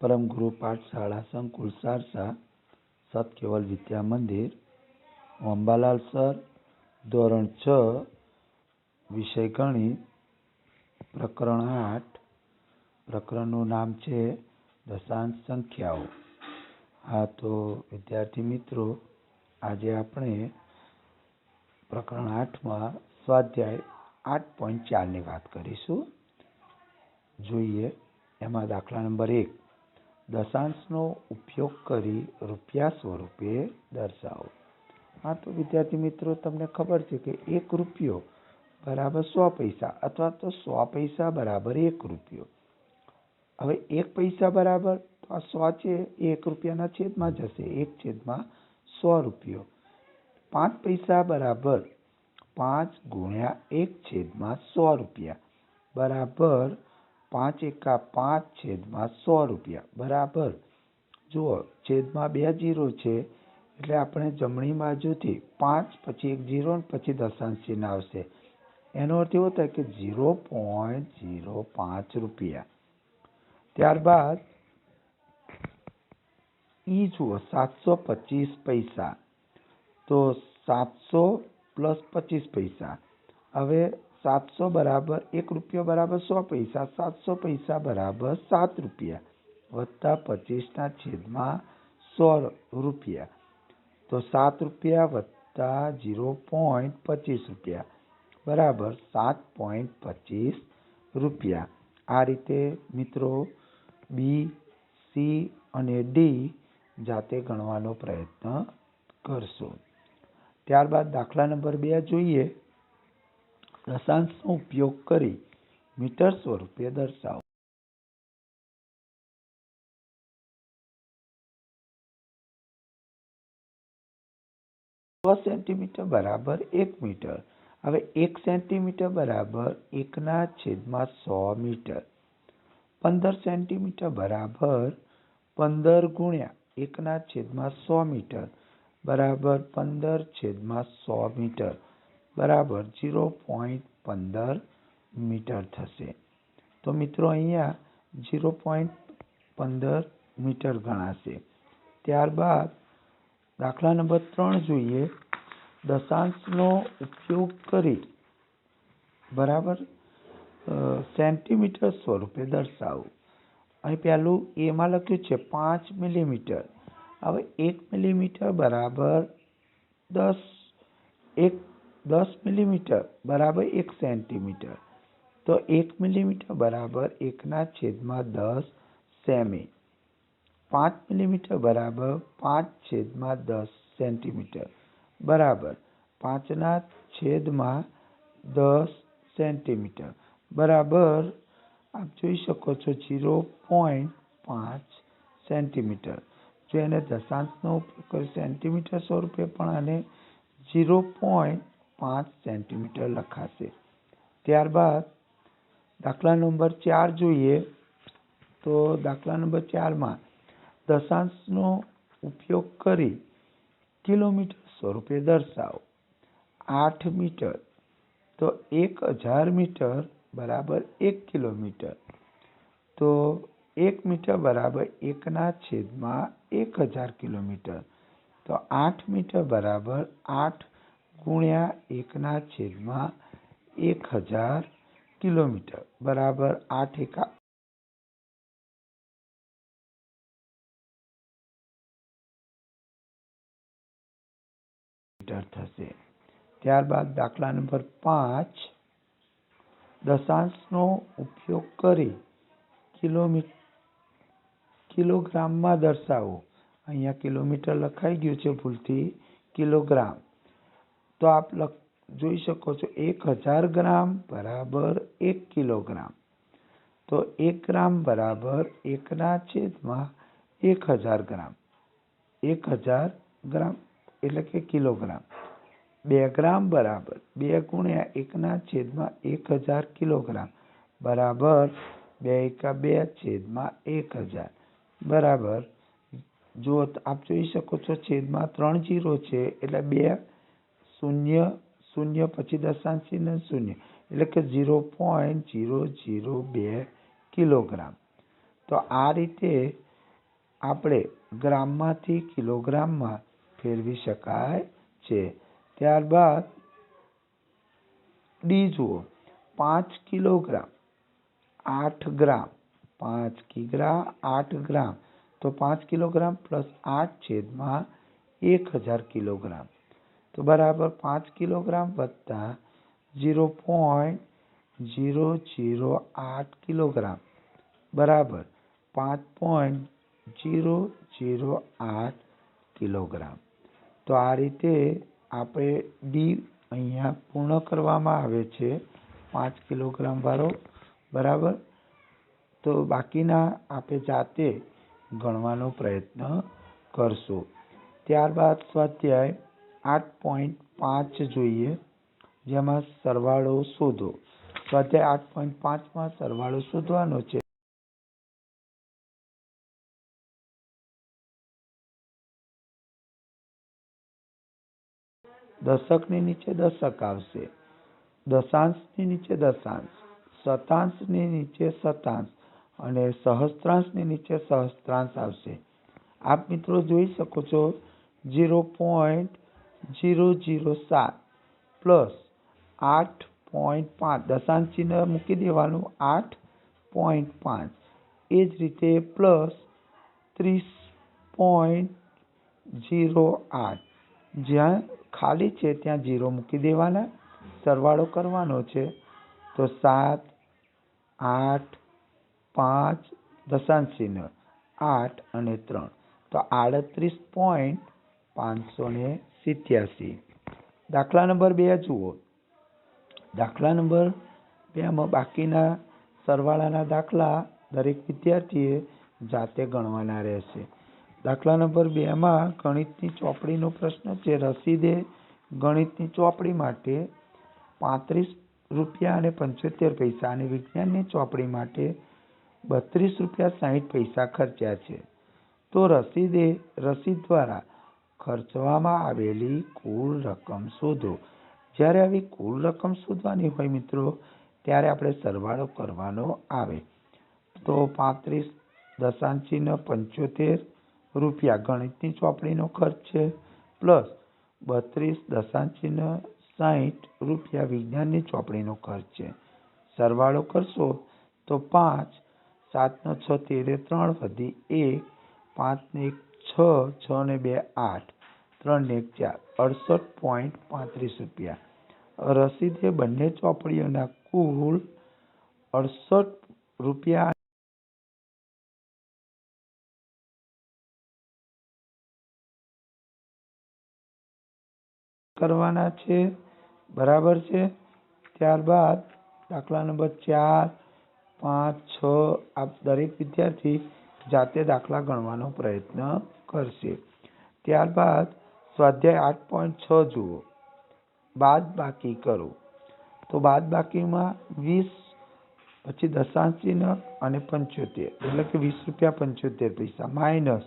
પરમ ગુરુ પાઠશાળા સંકુલ સારસા સતકેવલ વિદ્યા મંદિર, અંબાલાલ સર, ધોરણ છ, વિષય ગણિત, પ્રકરણ આઠ, પ્રકરણનું નામ છે દશાંશ સંખ્યાઓ. હા, તો વિદ્યાર્થી મિત્રો, આજે આપણે પ્રકરણ આઠમાં સ્વાધ્યાય આઠ પોઈન્ટ ચારની વાત કરીશું. જોઈએ, એમાં દાખલા નંબર એક. દશાંશનો ઉપયોગ કરી રૂપિયા સ્વરૂપે દર્શાવો. હા, તો વિદ્યાર્થી મિત્રો, તમને ખબર છે કે એક રૂપિયો બરાબર સો પૈસા અથવા તો સો પૈસા બરાબર એક રૂપિયો. હવે એક પૈસા બરાબર તો આ સો છે એ એક રૂપિયાના છેદમાં જશે. એક છેદમાં સો રૂપિયો. પાંચ પૈસા બરાબર પાંચ ગુણ્યા એક છેદમાં સો રૂપિયા. બરાબર પાંચ એકા પાંચ છેદમાં સો રૂપિયા. બરાબર? જુઓ, છેદમાં બે જીરો છે, એટલે આપણે જમણી બાજુથી પાંચ પછી એક જીરો પછી દશાંશ ચિહ્ન આવશે. એનો અર્થ એવો થાય કે ઝીરો પોઈન્ટ ઝીરો પાંચ રૂપિયા. ત્યારબાદ ઈ જુઓ, સાતસો પચીસ પૈસા. તો સાતસો પ્લસ પચીસ પૈસા. હવે સાતસો બરાબર એક રૂપિયો બરાબર સો પૈસા, સાતસો પૈસા બરાબર સાત રૂપિયા, વત્તા પચીસના છેદમાં સો રૂપિયા. તો સાત રૂપિયા વત્તા ઝીરો પોઈન્ટ પચીસ રૂપિયા, બરાબર સાત પોઈન્ટ પચીસ રૂપિયા. આ રીતે મિત્રો બી સી અને ડી જાતે ગણવાનો પ્રયત્ન કરશો. ત્યારબાદ દાખલા નંબર બે જોઈએ. દશાંશનો ઉપયોગ કરી મીટર સ્વરૂપે દર્શાવો. સેન્ટીમીટર બરાબર એક મીટર. હવે એક સેન્ટીમીટર બરાબર એકના છેદમાં સો મીટર. પંદર સેન્ટીમીટર બરાબર પંદર ગુણ્યા એકના છેદમાં સો મીટર. બરાબર પંદર છેદમાં સો મીટર. બરાબર ઝીરો પોઈન્ટ પંદર મીટર થશે. તો મિત્રો અહીંયા ઝીરો પોઈન્ટ પંદર મીટર ગણાશે. ત્યારબાદ દાખલા નંબર ત્રણ જોઈએ. દશાંશનો ઉપયોગ કરી બરાબર સેન્ટીમીટર સ્વરૂપે દર્શાવવું અહીં પહેલું એમાં લખ્યું છે પાંચ મિલીમીટર. હવે એક મિલીમીટર બરાબર દસ, એક દસ મિલીમીટર બરાબર એક સેન્ટીમીટર. તો એક મિલીમીટર બરાબર એકના છેદમાં દસ સેમી. પાંચ મિલીમીટર બરાબર પાંચ છેદમાં દસ સેન્ટીમીટર. બરાબર. પાંચના છેદમાં દસ સેન્ટીમીટર. બરાબર. આપ જોઈ શકો છો જીરો પોઈન્ટ પાંચ સેન્ટીમીટર. જો એને દશાંશનો ઉપયોગ કરી, સેન્ટીમીટર સ્વરૂપે પણ આને જીરો પોઈન્ટ પાંચ સેન્ટીમીટર લખાશે. ત્યારબાદ દાખલા નંબર ચાર જોઈએ તો દાખલા નંબર ચારમાં દશાંશનો ઉપયોગ કરી કિલોમીટર સ્વરૂપે દર્શાવો. આઠ મીટર. તો એક હજાર મીટર બરાબર એક કિલોમીટર. તો એક મીટર બરાબર એકના છેદમાં એક હજાર કિલોમીટર. તો આઠ મીટર બરાબર આઠ ગુણ્યા એકના છેદમાં એક હજાર કિલોમીટર, બરાબર આઠ એકા થશે. ત્યારબાદ દાખલા નંબર પાંચ, દશાંશનો ઉપયોગ કરી કિલોમીટર કિલોગ્રામમાં દર્શાવો. અહીંયા કિલોમીટર લખાઈ ગયું છે ભૂલથી, કિલોગ્રામ. તો આપ લખ, જોઈ શકો છો, એક હજાર ગ્રામ બરાબર એક કિલોગ્રામ. તો એક ગ્રામ બરાબર એકના છેદમાં એક હજાર ગ્રામ. એક હજાર ગ્રામ એટલે કે કિલોગ્રામ. બે ગ્રામ બરાબર, બે ગુણ્યા એકના છેદમાં એક હજાર કિલોગ્રામ. બરાબર બે એકા બે છેદમાં એક હજાર. બરાબર. જો આપ જોઈ શકો છો, છેદમાં ત્રણ જીરો છે, એટલે બે શૂન્ય શૂન્ય પછી દશાંશ ચિહ્ન શૂન્ય. એટલે કે ઝીરો પોઈન્ટ ઝીરો ઝીરો બે કિલોગ્રામ. તો આ રીતે આપણે ગ્રામમાંથી કિલોગ્રામમાં ફેરવી શકાય છે. ત્યારબાદ ડી જુઓ, પાંચ કિલોગ્રામ, આઠ ગ્રામ, પાંચ કિગ્રા, આઠ ગ્રામ. તો પાંચ કિલોગ્રામ પ્લસ આઠ છેદમાં એક હજાર કિલોગ્રામ. તો બરાબર પાંચ કિલોગ્રામ વત્તા ઝીરો પોઈન્ટ ઝીરો ઝીરો આઠ કિલોગ્રામ. બરાબર પાંચ પોઈન્ટ ઝીરો ઝીરો આઠ કિલોગ્રામ. તો આ રીતે આપણે ડી અહીંયા પૂર્ણ કરવામાં આવે છે પાંચ કિલોગ્રામ વાળો. બરાબર? તો બાકીના આપણે જાતે ગણવાનો પ્રયત્ન કરશું. ત્યારબાદ સ્વાધ્યાય આઠ પોઈન્ટ પાંચ જોઈએ, જેમાં સરવાળો શોધો. સ્વાધ્યાય આઠ પોઈન્ટ પાંચમાં સરવાળો શોધવાનો છે. દશકની નીચે દશક આવશે. દશાંશની નીચે દશાંશ. શતાંશની નીચે શતાંશ. અને સહસ્ત્રાંશની નીચે સહસ્ત્રાંશ આવશે. આપ મિત્રો જોઈ શકો છો, ઝીરો પોઈન્ટ ઝીરો જીરો સાત પ્લસ આઠ પોઈન્ટ પાંચ. દશાંશ ચિહ્ન મૂકી દેવાનું. આઠ પોઈન્ટ પાંચ. એ જ રીતે પ્લસ ત્રીસ પોઈન્ટ જીરો આઠ. જ્યાં ખાલી છે ત્યાં જીરો મૂકી દેવાના. સરવાળો કરવાનો છે. તો સાત, આઠ, પાંચ, દશાંશ ચિહ્ન. આઠ અને ત્રણ. તો આડત્રીસ પોઈન્ટ પાંચસો ને સિત્યાસી. દાખલા નંબર બે જુઓ. દાખલા નંબર બેમાં બાકીના સરવાળાના દાખલા દરેક વિદ્યાર્થીએ જાતે ગણવાના રહેશે. દાખલા નંબર બેમાં ગણિતની ચોપડીનો પ્રશ્ન છે, રસીદે ગણિતની ચોપડી માટે પાંત્રીસ રૂપિયા અને પંચોતેર પૈસા અને વિજ્ઞાનની ચોપડી માટે બત્રીસ રૂપિયા સાહીઠ પૈસા ખર્ચ્યા છે. તો રસીદે, રસીદ દ્વારા ખર્ચવામાં આવેલી કુલ રકમ શોધો. જ્યારે આવી કુલ રકમ શોધવાની હોય મિત્રો, ત્યારે આપણે સરવાળો કરવાનો આવે. તો પાંત્રીસ દશાંશ પંચોતેર રૂપિયા ગણિતની ચોપડીનો ખર્ચ છે, પ્લસ બત્રીસ દશાંશ સાહીઠ રૂપિયા વિજ્ઞાનની ચોપડીનો ખર્ચ છે. સરવાળો કરશો તો પાંચ, સાતનો છ, તેરે ત્રણ વધી એક, પાંચને એક, છ છ ને બે, આઠ. ત્રણ એક ચાર અડસઠ પોઈન્ટ પાંત્રીસ રૂપિયા. રસીદે બંને ચોપડીઓના કુલ અડસઠ રૂપિયા કરવાના છે. બરાબર છે? ત્યારબાદ દાખલા નંબર ચાર, પાંચ, છ આ દરેક વિદ્યાર્થી જાતે દાખલા ગણવાનો પ્રયત્ન કરશે. ત્યારબાદ સ્વાધ્યાય આઠ પોઈન્ટ છ જુઓ. બાદ બાકી કરો. તો બાદ બાકીમાં વીસ, પછી દશાંશ ચિહ્ન અને પંચોતેર. એટલે કે વીસ રૂપિયા પંચોતેર પૈસા. માઇનસ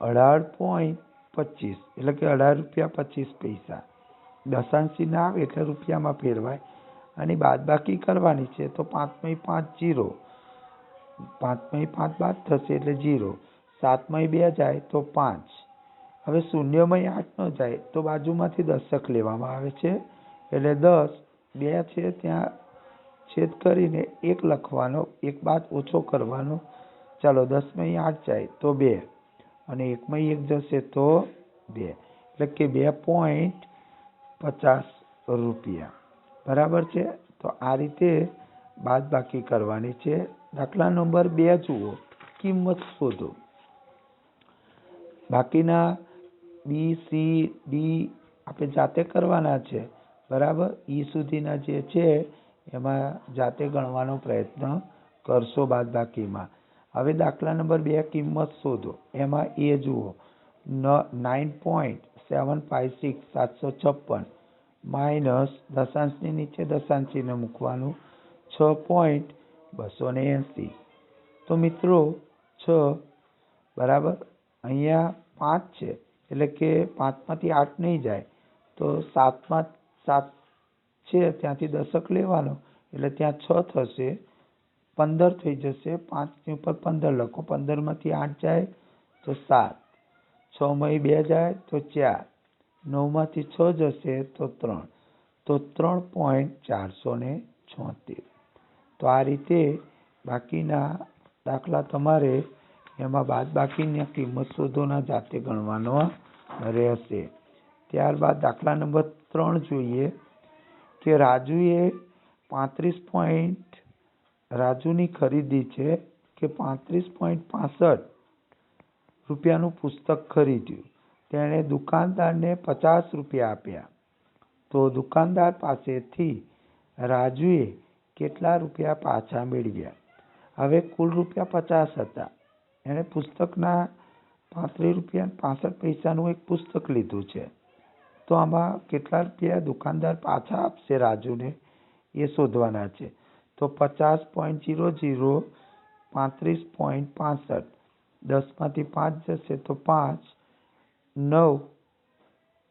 અઢાર પોઈન્ટ પચીસ. એટલે કે અઢાર રૂપિયા પચીસ પૈસા. દશાંશ ચિહ્ન આવે એટલે રૂપિયામાં ફેરવાય. અને બાદબાકી કરવાની છે તો પાંચમય પાંચ જીરો. પાંચમય પાંચ બાદ થશે એટલે જીરો. સાતમય બે જાય તો પાંચ. હવે શૂન્યમય આઠ ન જાય તો બાજુમાંથી દશક લેવામાં આવે છે. એટલે દસ, બે છે, ત્યાં છેદ કરીને એક લખવાનો, એક બાદ ઓછો કરવાનો. ચાલો દસમય આઠ જાય તો બે અને એકમય એક જશે તો બે. એટલે કે બે પોઈન્ટ પચાસ રૂપિયા. બરાબર છે? તો આ રીતે બાદબાકી કરવાની છે. દાખલા નંબર બે જુઓ. કિંમત શોધો. બાકીના બી સી ડી આપણે જાતે કરવાના છે. બરાબર? ઈ સુધીના જે છે, એમાં જાતે ગણવાનો પ્રયત્ન કરશો બાદબાકીમાં. હવે દાખલા નંબર બે, કિંમત શોધો. એમાં એ જુઓ. Nine point seven five six સાતસો છપ્પન. માઇનસ દશાંશની નીચે દશાંશ ચિહ્ન મૂકવાનું. છ પોઈન્ટ બસો ને એંસી તો મિત્રો, છ. બરાબર? અહીંયા પાંચ છે. એટલે કે પાંચમાંથી આઠ નહીં જાય, તો સાતમાં, સાત છે, ત્યાંથી દશક લેવાનો, એટલે ત્યાં છ થશે, પંદર થઈ જશે, પાંચની ઉપર પંદર લખો, પંદરમાંથી આઠ જાય તો સાત છમાંથી બે જાય તો ચાર, નવમાંથી છ જશે તો ત્રણ તો ત્રણ પોઈન્ટ ચારસો ને છોતેર. તો આ રીતે બાકીના દાખલા તમારે એમાં બાદબાકીની કિંમત શોધોના જાતે ગણવાનો રહેશે. ત્યારબાદ દાખલા નંબર ત્રણ જોઈએ કે રાજુએ પાંત્રીસ પોઈન્ટ રાજુની ખરીદી છે કે પાંત્રીસ પોઈન્ટ પાસઠ રૂપિયાનું પુસ્તક ખરીદ્યું. તેણે દુકાનદારને પચાસ રૂપિયા આપ્યા. તો દુકાનદાર પાસેથી રાજુએ કેટલા રૂપિયા પાછા મેળવ્યા? હવે કુલ રૂપિયા પચાસ હતા. એણે પુસ્તકના પાંત્રીસ રૂપિયા પાસઠ પૈસાનું એક પુસ્તક લીધું છે. તો આમાં કેટલા રૂપિયા દુકાનદાર પાછા આપશે રાજુને? એ શોધવાના છે. તો પચાસ પોઈન્ટ જીરો જીરો પાંત્રીસ પોઈન્ટ પાસઠ. દસમાંથી પાંચ જશે તો પાંચ. નવ.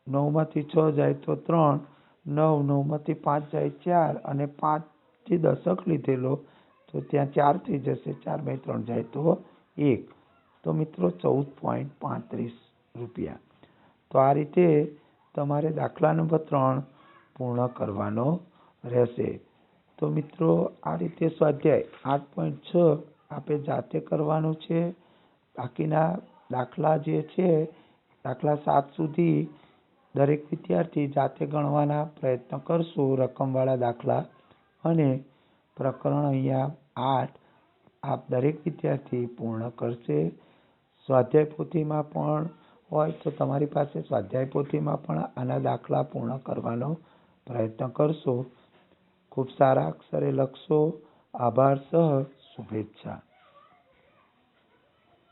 નવમાંથી છ જાય તો ત્રણ. નવ નવમાંથી પાંચ જાય ચાર અને પાંચથી દશક લીધેલો તો ત્યાં ચાર થઈ જશે. ચાર બે ત્રણ જાય તો એક. તો મિત્રો, ચૌદ પોઈન્ટ પાંત્રીસ રૂપિયા. તો આ રીતે તમારે દાખલા નંબર ત્રણ પૂર્ણ કરવાનો રહેશે. તો મિત્રો, આ રીતે સ્વાધ્યાય આઠ પોઈન્ટ છ આપણે જાતે કરવાનું છે. બાકીના દાખલા જે છે, દાખલા સાત સુધી દરેક વિદ્યાર્થી જાતે ગણવાના પ્રયત્ન કરશું. રકમવાળા દાખલા અને પ્રકરણ અહીંયા આઠ આપ દરેક વિદ્યાર્થી પૂર્ણ કરશે. સ્વાધ્યાય પોથીમાં પણ હોય તો તમારી પાસે સ્વાધ્યાય પોથીમાં પણ આના દાખલા પૂર્ણ કરવાનો પ્રયત્ન કરશો. ખૂબ સારા અક્ષરે લખશો. આભાર સહ. શુભેચ્છા.